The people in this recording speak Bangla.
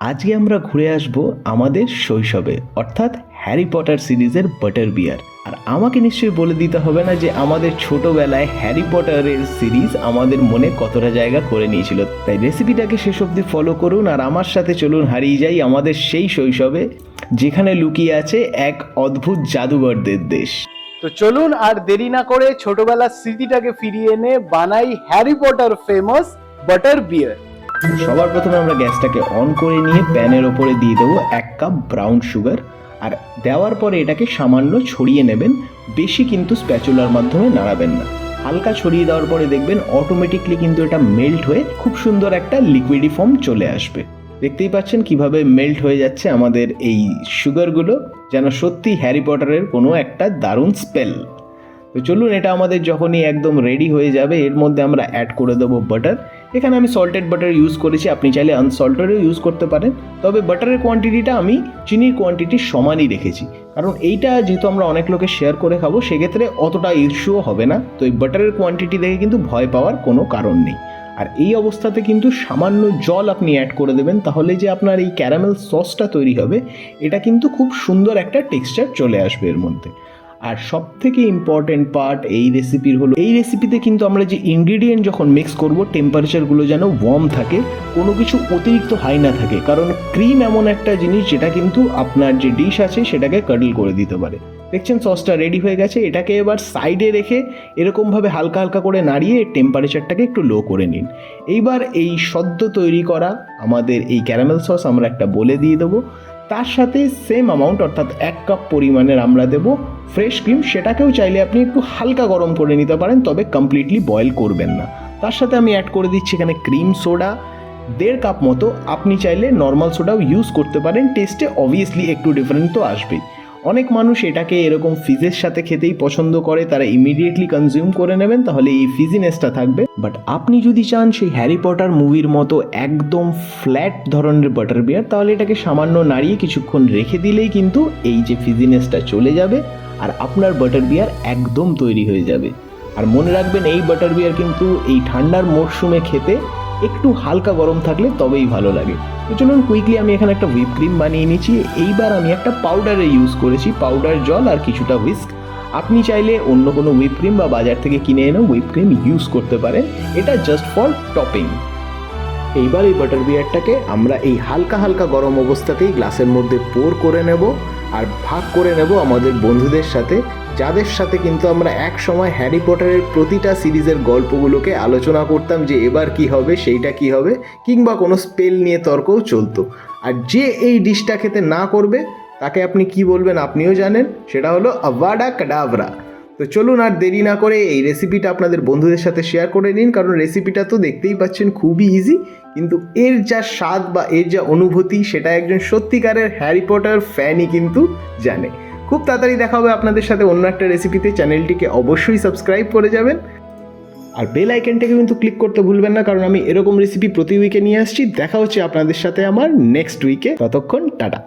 আজকে আমরা ঘুরে আসব আমাদের শৈশবে, অর্থাৎ হ্যারি পটার সিরিজের বাটার বিয়ার। আর আমাকে নিশ্চয়ই বলে দিতে হবে না যে আমাদের ছোটবেলায় হ্যারি পটারের সিরিজ আমাদের মনে কতটা জায়গা করে নিয়েছিল। তাই রেসিপিটাকে শেষ অবধি ফলো করুন আর আমার সাথে চলুন হারিয়ে যাই আমাদের সেই শৈশবে, যেখানে লুকিয়ে আছে এক অদ্ভুত জাদুঘরদের দেশ। তো চলুন আর দেরি না করে ছোটবেলার স্মৃতিটাকে ফিরিয়ে এনে বানাই Harry Potter famous butter beer. সবার প্রথমে আমরা গ্যাসটাকে অন করে নিয়ে প্যানের ওপরে দিয়ে দেবো এক কাপ ব্রাউন সুগার। আর দেওয়ার পরে এটাকে সামান্য ছড়িয়ে নেবেন, বেশি কিন্তু স্প্যাচুলার মাধ্যমে নাড়াবেন না। হালকা ছড়িয়ে দেওয়ার পরে দেখবেন অটোমেটিকলি কিন্তু এটা মেল্ট হয়ে খুব সুন্দর একটা লিকুইডি ফর্ম চলে আসবে। দেখতেই পাচ্ছেন কীভাবে মেল্ট হয়ে যাচ্ছে আমাদের এই সুগারগুলো, যেন সত্যি হ্যারি পটারের কোনো একটা দারুণ স্পেল তো চলুন, এটা আমাদের যখনই একদম রেডি হয়ে যাবে, এর মধ্যে আমরা অ্যাড করে দেবো বাটার এখানে আমি সল্টেড বাটার ইউজ করেছি। আপনি চাইলে আনসল্টেডও ইউজ করতে পারেন। তবে বাটারের কোয়ান্টিটিটা আমি চিনির কোয়ান্টিটির সমানই রেখেছি। কারণ এইটা যেহেতু আমরা অনেক লোকে শেয়ার করে খাব, সেক্ষেত্রে অতটা ইস্যুও হবে না। তো এই বাটারের কোয়ান্টিটি দেখে কিন্তু ভয় পাওয়ার কোনো কারণ নেই। আর এই অবস্থাতে কিন্তু সামান্য জল আপনি অ্যাড করে দেবেন, তাহলে যে আপনার এই ক্যারামেল সসটা তৈরি হবে, এটা কিন্তু খুব সুন্দর একটা টেক্সচার চলে আসবে এর মধ্যে। আর সব থেকে ইম্পর্টেন্ট পার্ট এই রেসিপির হলো, এই রেসিপিতে কিন্তু আমরা যে ইনগ্রিডিয়েন্ট যখন মিক্স করব টেম্পারেচারগুলো যেন ওয়ার্ম থাকে, কোনো কিছু অতিরিক্ত হাই না থাকে। কারণ ক্রিম এমন একটা জিনিস যেটা কিন্তু আপনার যে ডিশ আছে, সেটাকে কাডল করে দিতে পারে। দেখছেন সসটা রেডি হয়ে গেছে, এটাকে এবার সাইডে রেখে এরকমভাবে হালকা হালকা করে নাড়িয়ে টেম্পারেচারটাকে একটু লো করে নিন। এইবার এই সদ্য তৈরি করা আমাদের এই ক্যারামেল সস আমরা একটা বলে দিয়ে দেবো। তার সাথে সেম অ্যামাউন্ট অর্থাৎ এক কাপ পরিমাণের আমরা দেব ফ্রেশ ক্রিম সেটাকেও চাইলে আপনি একটু হালকা গরম করে নিতে পারেন, তবে কমপ্লিটলি বয়েল করবেন না। তার সাথে আমি অ্যাড করে দিচ্ছি এখানে ক্রিম সোডা দেড় কাপ মতো আপনি চাইলে নর্মাল সোডাও ইউজ করতে পারেন টেস্টে অবভিয়াসলি একটু ডিফারেন্ট তো আসবেই। অনেক মানুষ এটাকে এরকম ফিজের সাথে খেতেই পছন্দ করে, তারা ইমিডিয়েটলি কনজিউম করে নেবেন, তাহলে এই ফিজিনেসটা থাকবে। বাট আপনি যদি চান সেই হ্যারি পটার মুভির মতো একদম ফ্ল্যাট ধরনের বাটার বিয়ার তাহলে এটাকে সামান্য নাড়িয়ে কিছুক্ষণ রেখে দিলেই কিন্তু এই যে ফিজিনেসটা চলে যাবে। আর আপনার বাটার বিয়ার একদম তৈরি হয়ে যাবে। আর মনে রাখবেন, এই বাটার বিয়ার কিন্তু এই ঠান্ডার মরশুমে খেতে একটু হালকা গরম থাকলে তবেই ভালো লাগে। তো চলুন কুইকলি আমি এখানে একটা হুইপ ক্রিম বানিয়ে নিচ্ছি। এইবার আমি একটা পাউডারে ইউজ করেছি পাউডার জল আর কিছুটা হুইস্ক আপনি চাইলে অন্য কোনো হুইপ ক্রিম বা বাজার থেকে কিনে এনে হুইপ ক্রিম ইউজ করতে পারেন। এটা জাস্ট ফর টপিং এইবার এই বাটার বিয়ারটাকে আমরা এই হালকা হালকা গরম অবস্থাতেই গ্লাসের মধ্যে পোর করে নেব। আর ভাগ করে নেব আমাদের বন্ধুদের সাথে, যাদের সাথে কিন্তু আমরা এক সময় হ্যারি পটারের প্রতিটা সিরিজের গল্পগুলোকে আলোচনা করতাম যে এবার কি হবে, সেইটা কি হবে, কিংবা কোনো স্পেল নিয়ে তর্কও চলতো। আর যে এই ডিশটা খেতে না করবে, তাকে আপনি কি বলবেন আপনিও জানেন, সেটা হলো আভাডা কাডাভরা তো চলুন আর দেরি না করে এই রেসিপিটা আপনাদের বন্ধুদের সাথে শেয়ার করে নিন, কারণ রেসিপিটা তো দেখতেই পাচ্ছেন খুবই ইজি কিন্তু এর যা স্বাদ বা এর যা অনুভূতি, সেটা একজন সত্যিকারের হ্যারি পটার ফ্যানই কিন্তু জানে। খুব তাড়াতাড়ি দেখা হবে আপনাদের সাথে অন্য একটা রেসিপিতে চ্যানেলটিকে অবশ্যই সাবস্ক্রাইব করে যাবেন। আর বেল আইকনটাকে কিন্তু ক্লিক করতে ভুলবেন না, কারণ আমি এরকম রেসিপি প্রতি উইকে নিয়ে আসছি। দেখা হচ্ছে আপনাদের সাথে আমার নেক্সট উইকে ততক্ষণ টাটা।